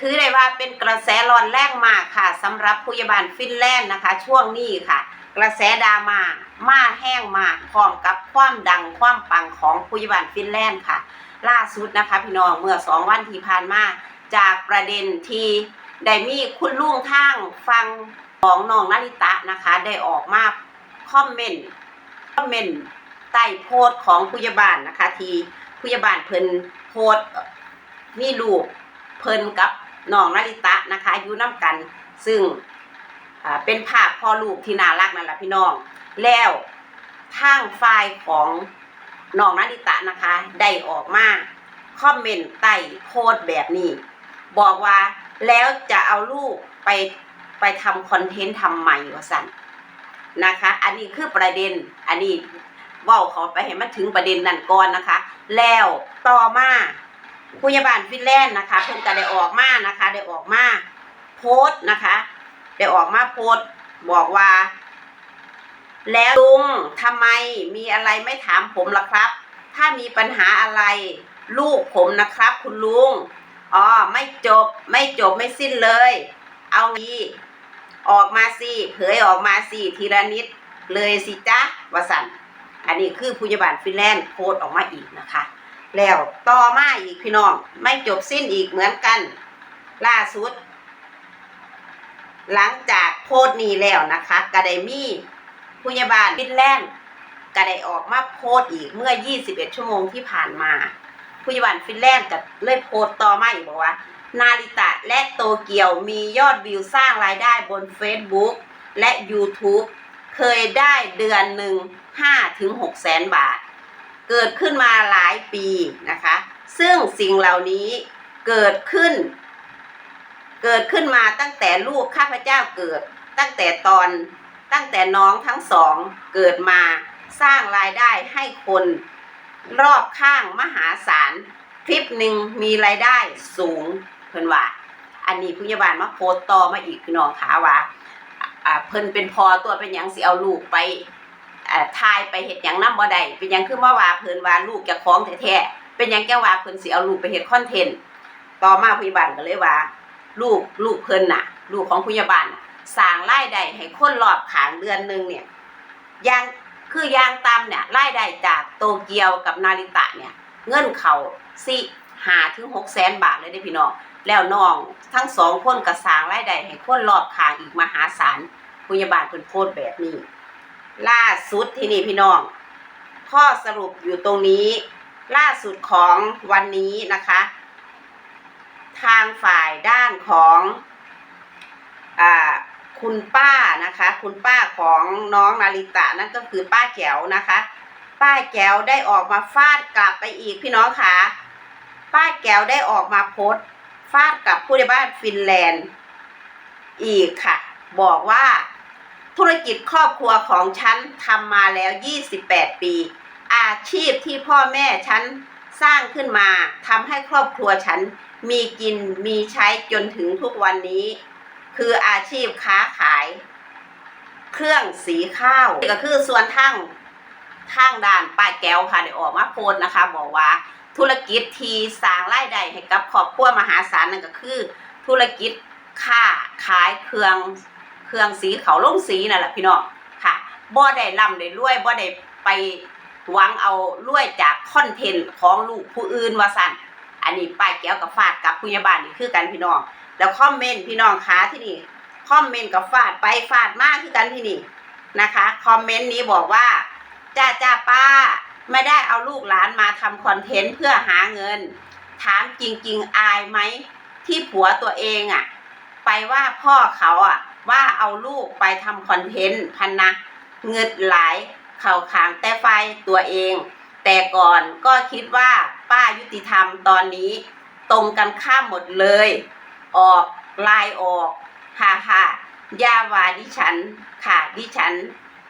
ถือได้ว่าเป็นกระแสร้อนแรงมากค่ะสำหรับผู้ยาบาลฟินแลนด์นะคะ ช่วงนี้ค่ะ กระแสดราม่ามาแห้งมากพร้อมกับความดังความปังของผู้ยาบาลฟินแลนด์ค่ะ ล่าสุดนะคะพี่น้องเมื่อสองวันที่ผ่านมาจากประเด็นที่ได้มีคุณลุงทางฟังของน้องนาริตะนะคะ ได้ออกมาคอมเมนต์คอมเมนต์ใต้โพสต์ของผู้ยาบาลนะคะ ที่ผู้ยาบาลเพิ่นโพสต์มีลูกเพิ่นกับ น้องนาริตะนะคะอายู่น้กัน ซึ่งเป็นภาพพ่อลูกที่น่ารักนั่นแหละพี่น้อง แล้วทางฝ่ายของน้องนาริตะนะคะ ได้ออกมาคอมเมนต์ใต้โพสต์แบบนี้ บอกว่าแล้วจะเอาลูกไปไปทำคอนเทนต์ทำใหม่ว่าสันนะคะ อันนี้คือประเด็น อันนี้ว่าเขาไปให้มันถึงประเด็นนั่นก่อนนะคะ แล้วต่อมา ผู้ยาบาลฟินแลนด์นะคะ เพิ่นก็ได้ออกมานะคะ ได้ออกมาโพสต์นะคะ ได้ออกมาโพสต์บอกว่า แล้วลุงทำไมมีอะไรไม่ถามผมล่ะครับ ถ้ามีปัญหาอะไรลูกผมนะครับ คุณลุงอ๋อไม่จบไม่จบไม่สิ้นเลย เอางี้ออกมาสิเผยออกมาสิทีละนิดเลยสิจ๊ะวสันอันนี้คือผู้ยาบาลฟินแลนด์โพสต์ออกมาอีกนะคะ แล้วต่อมาอีกพี่น้องไม่จบสิ้นอีกเหมือนกัน ล่าสุด หลังจากโพสต์นี้แล้วนะคะก็ไดมีผู้ยาบาลฟินแลนด์ก็ได้ออกมาโพสต์อีกเมื่อ 21 ชั่วโมงที่ผ่านมา ผู้ยาบาลฟินแลนด์ก็เลยโพสต์ต่อมาอีกบอกว่า นาริตะและโตเกียวมียอดวิวสร้างรายได้บน Facebook และ YouTube เคยได้เดือนหนึ่ง5ถึง6แสนบาท เกิดขึ้นมาหลายปีนะคะ ซึ่งสิ่งเหล่านี้เกิดขึ้น เกิดขึ้นมาตั้งแต่ลูกข้าพเจ้าเกิด ตั้งแต่ตอนตั้งแต่น้องทั้งสองเกิดมาสร้างรายได้ให้คนรอบข้างมหาศาลคลิปหนึ่งมีรายได้สูงเพิ่นว่า อันนี้ผู้ใหญ่บ้านมาโพสต์ต่อมาอีกพี่น้องขาว่าอ่าเพิ่นเป็นพอตัวเป็นยังสิเอาลูกไป ทายไปเฮ็ดหยังน้ำบ่ได้เป็นหยังคือมาว่าเพิ่นว่าลูกจะคล้องแท้ๆเป็นหยังแกว่าเพิ่นสิเอาลูกไปเฮ็ดคอนเทนต์ต่อมาผู้ใหญ่บ้านก็เลยว่า ลูกลูกเพิ่นน่ะ ลูกของผู้ใหญ่บ้านน่ะสร้างรายได้ให้คนรอบข้างเดือนหนึงเนี่ยยางคือยางตามเนี่ยรายได้จากโตเกียวกับนาริตะเนี่ย เงินเขาสิหาถึงหกแสนบาทเลยได้พี่น้องแล้วน้องทั้งสองคนก็สร้างรายได้ให้คนรอบข้างอีกมหาศาลพยาบาลเพิ่นโพสต์แบบนี้ ล่าสุดที่นี่พี่น้อง ข้อสรุปอยู่ตรงนี้ ล่าสุดของวันนี้นะคะ ทางฝ่ายด้านของอคุณป้านะคะ คุณป้าของน้องนาริตะนั่นก็คือป้าแก้วนะคะ ป้าแก้วได้ออกมาฟาดกลับไปอีกพี่น้องค่ะป้าแก้วได้ออกมาโพสฟาดกับผู้ใหญ่บ้านฟินแลนด์ อีกค่ะ บอกว่า ธุรกิจครอบครัวของฉันทำมาแล้ว 28 ปี อาชีพที่พ่อแม่ฉันสร้างขึ้นมาทำให้ครอบครัวฉันมีกินมีใช้จนถึงทุกวันนี้ คืออาชีพค้าขาย เครื่องสีข้าวก็คือส่วนทั้งทางด้านป้าแก้วค่ะได้ออกมาโพสนะคะ บอกว่าธุรกิจที่สร้างรายได้ให้กับครอบครัวมหาศาลนั่นก็คือ ธุรกิจค้าขายเครื่อง เครื่องสีเขาลงสีนั่นแหละพี่น้องค่ะบ่ได้ร่ำได้รวยบ่ได้ไปหวังเอารวยจากคอนเทนต์ของลูกผู้อื่นว่าสั่นอันนี้ป้าแก้วกับฟาดกับผู้ใหญ่บ้านนี่คือกันพี่น้อง แล้วคอมเมนต์พี่น้องคะที่นี่คอมเมนต์กับฟาดไปฟาดมากคือกันที่นี่นะคะคอมเมนต์นี้บอกว่าจ้าจ้าป้าไม่ได้เอาลูกหลานมาทำคอนเทนต์เพื่อหาเงิน ถามจริง ๆ อายไหมที่ผัวตัวเองอะ ไปว่าพ่อเขาอะ ว่าเอาลูกไปทำคอนเทนต์พันนะเงินหลาย เข่าขางแต่ไฟตัวเอง แต่ก่อนก็คิดว่าป้ายุติธรรมตอนนี้ ตรงกันข้ามหมดเลย ออกลายออกฮ่าฮ่าอยาวาดิฉัน ค่ะดิฉัน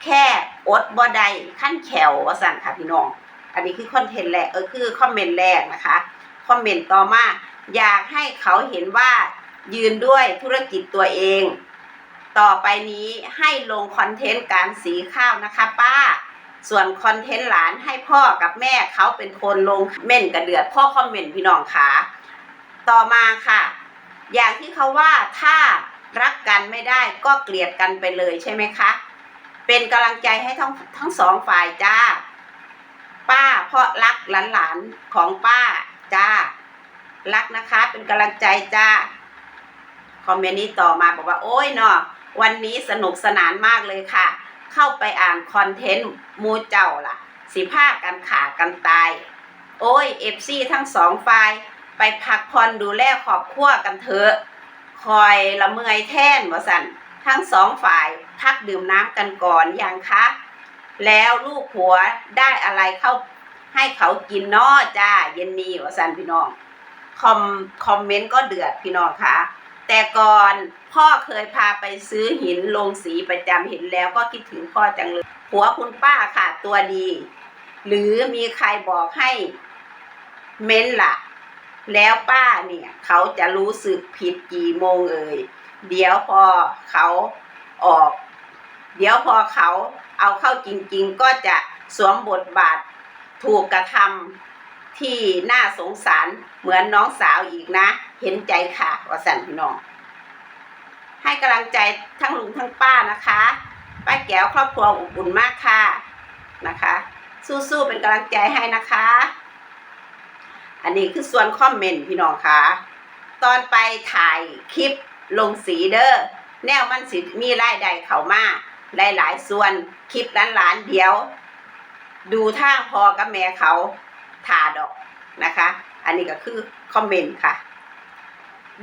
แค่อดบ่ได้ขั้นแขวว่าสั่นค่ะพี่น้อง อันนี้คือคอนเทนต์แรกเออคือคอมเมนต์แรกนะคะคอมเมนต์ต่อมาอยากให้เขาเห็นว่ายืนด้วยธุรกิจตัวเอง ต่อไปนี้ให้ลงคอนเทนต์การสีข้าวนะคะ ป้า ส่วนคอนเทนต์หลานให้พ่อกับแม่เขาเป็นคนลงเม่นกระเดือดพ่อคอมเมนต์พี่น้องค่ะต่อมาค่ะ อย่างที่เขาว่าถ้ารักกันไม่ได้ก็เกลียดกันไปเลยใช่ไหมคะ เป็นกำลังใจให้ทั้งทั้งสองฝ่ายจ้า ป้าเพราะรักหลานๆของป้าจ้า รักนะคะเป็นกำลังใจจ้าคอมเมนต์นี้ต่อมาบอกว่าโอ้ยเนาะ วันนี้สนุกสนานมากเลยค่ะ เข้าไปอ่านคอนเทนต์มูเจ้าล่ะ สิผ้ากันขากันตาย โอ้ยเอฟซีทั้งสองฝ่ายไปพักผ่อนดูแลครอบครัวกันเถอะ คอยละเมยแท่นวสันทั้งสองฝ่ายพักดื่มน้ำกันก่อนอยังคะ แล้วลูกผัวได้อะไรเข้าให้เขากินนอจ้าเย็นนี้วสันพี่น้อง คอมคอมเมนต์ก็เดือดพี่น้องค่ะ แต่ก่อนพ่อเคยพาไปซื้อหินลงสีประจำเห็นแล้วก็คิดถึงพ่อจังเลยผัวคุณป้าค่ะตัวดี หรือมีใครบอกให้เม้นล่ะ แล้วป้าเนี่ย เขาจะรู้สึกผิดกี่โมงเอ่ยเดี๋ยวพอเขาออก เดี๋ยวพอเขาเอาเข้าจริง ๆ ก็จะสวมบทบาทถูกกระทำ ที่น่าสงสารเหมือนน้องสาวอีกนะ เห็นใจค่ะวสันพี่น้อง ให้กำลังใจทั้งลุงทั้งป้านะคะ ป้าแก้วครอบครัวอบอุ่นมากค่ะนะคะ สู้ๆเป็นกำลังใจให้นะคะ อันนี้คือส่วนคอมเมนต์พี่น้องค่ะ ตอนไปถ่ายคลิปลงสีเดอ้อแนวมันสิมีรายได้เขามาหลายๆส่วนคลิปล้านๆเดียว ดูท่าพอกับแม่เขา ถาดอกนะคะ อันนี้ก็คือคอมเมนต์ค่ะ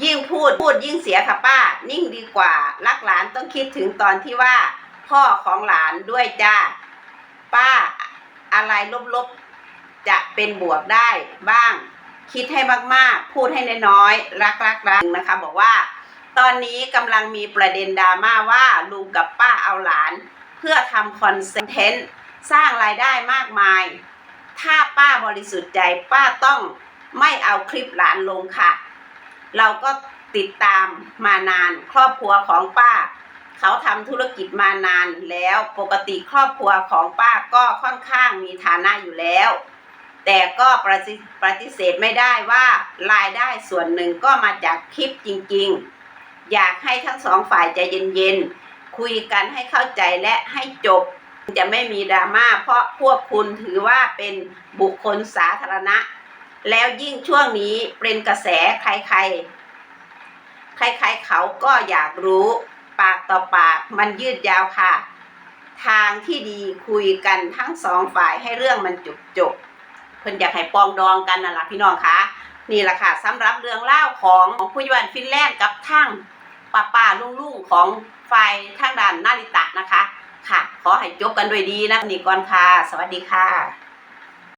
ยิ่งพูดพูดยิ่งเสียค่ะป้า นิ่งดีกว่า รักหลานต้องคิดถึงตอนที่ว่า พ่อของหลานด้วยจ้า ป้าอะไรลบๆ จะเป็นบวกได้บ้าง คิดให้มากๆ พูดให้น้อยๆ รักรักรักนะคะ บอกว่า ตอนนี้กำลังมีประเด็นดราม่าว่าลุงกับป้าเอาหลาน เพื่อทำคอนเทนต์สร้างรายได้มากมาย ถ้าป้าบริสุทธิ์ใจป้าต้องไม่เอาคลิปหลานลงค่ะ เราก็ติดตามมานานครอบครัวของป้า เขาทำธุรกิจมานานแล้วปกติครอบครัวของป้าก็ค่อนข้างมีฐานะอยู่แล้ว แต่ก็ปฏิปฏิเสธไม่ได้ว่ารายได้ส่วนหนึ่งก็มาจากคลิปจริงๆ อยากให้ทั้งสองฝ่ายใจเย็นๆ คุยกันให้เข้าใจและให้จบ จะไม่มีดราม่าเพราะพวกคุณถือว่าเป็นบุคคลสาธารณะ แล้วยิ่งช่วงนี้เป็นกระแสใครๆใครๆเขาก็อยากรู้ปากต่อปากมันยืดยาวค่ะ ทางที่ดีคุยกันทั้งสองฝ่ายให้เรื่องมันจบจบๆเพิ่นอยากให้ปองดองกันน่ะล่ะพี่น้องคะนี่แหละค่ะสำหรับเรื่องเล่าของของผู้ยวนฟินแลนด์กับทั้งป้าป้าลุงลุงๆของฝ่ายทางด้านนาริตะนะคะ ค่ะ ขอให้จบกันด้วยดีนะนี่ก่อนค่ะ สวัสดีค่ะ